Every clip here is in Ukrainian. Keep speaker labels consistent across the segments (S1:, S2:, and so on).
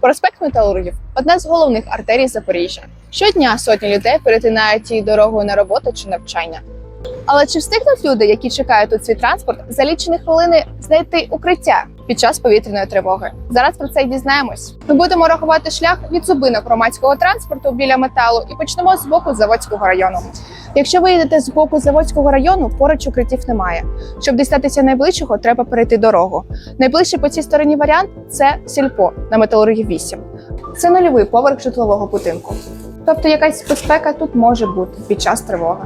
S1: Проспект Металургів одна з головних артерій Запоріжжя. Щодня сотні людей перетинають її дорогою на роботу чи навчання. Але чи встигнуть люди, які чекають тут свій транспорт, за лічені хвилини знайти укриття під час повітряної тривоги? Зараз про це й дізнаємось. Ми будемо рахувати шлях від зупинок громадського транспорту біля металу і почнемо з боку Заводського району. Якщо ви їдете з боку Заводського району, поруч укриттів немає. Щоб дістатися найближчого, треба перейти дорогу. Найближчий по цій стороні варіант це сільпо на металургів 8. Це нульовий поверх житлового будинку. Тобто якась безпека тут може бути під час тривоги.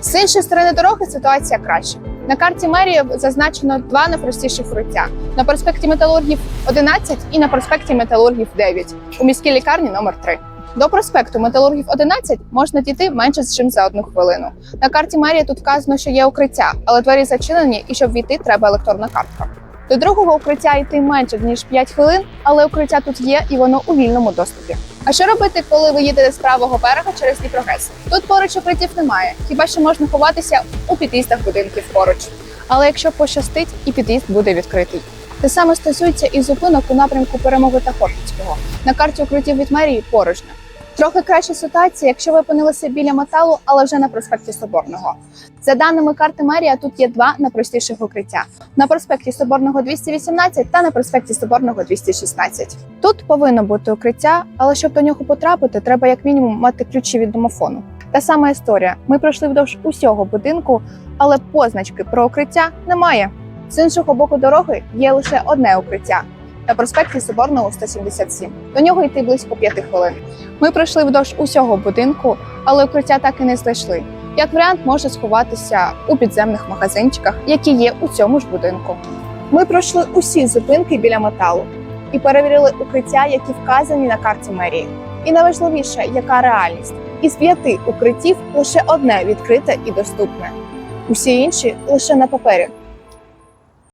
S1: З іншої сторони дороги ситуація краща. На карті мерії зазначено два найпростіші укриття на проспекті Металургів 11 і на проспекті Металургів 9 у міській лікарні номер 3 До проспекту Металургів 11 можна дійти менше ніж за одну хвилину. На карті мерії тут вказано, що є укриття, але двері зачинені, і щоб війти, треба електронна картка. До другого укриття йти менше ніж 5 хвилин, але укриття тут є і воно у вільному доступі. А що робити, коли ви їдете з правого берега через Дніпрогрес? Тут поруч укриттів немає, хіба що можна ховатися у під'їздах будинків поруч. Але якщо пощастить, і під'їзд буде відкритий. Те саме стосується і зупинок у напрямку перемоги та Хортицького. На карті укриттів від мерії порожньо. Трохи краща ситуація, якщо ви опинилися біля металу, але вже на проспекті Соборного. За даними карти мерія, тут є два найпростіших укриття: на проспекті Соборного 218 та на проспекті Соборного 216. Тут повинно бути укриття, але щоб до нього потрапити, треба як мінімум мати ключі від домофону. Та сама історія. Ми пройшли вдовж усього будинку, але позначки про укриття немає. З іншого боку дороги є лише одне укриття на проспекті Соборного 177. До нього йти близько п'яти хвилин. Ми пройшли вдовж усього будинку, але укриття так і не знайшли. Як варіант, може сховатися у підземних магазинчиках, які є у цьому ж будинку. Ми пройшли усі зупинки біля металу і перевірили укриття, які вказані на карті мерії. І найважливіше, яка реальність із п'яти укриттів лише одне відкрите і доступне. Усі інші лише на папері.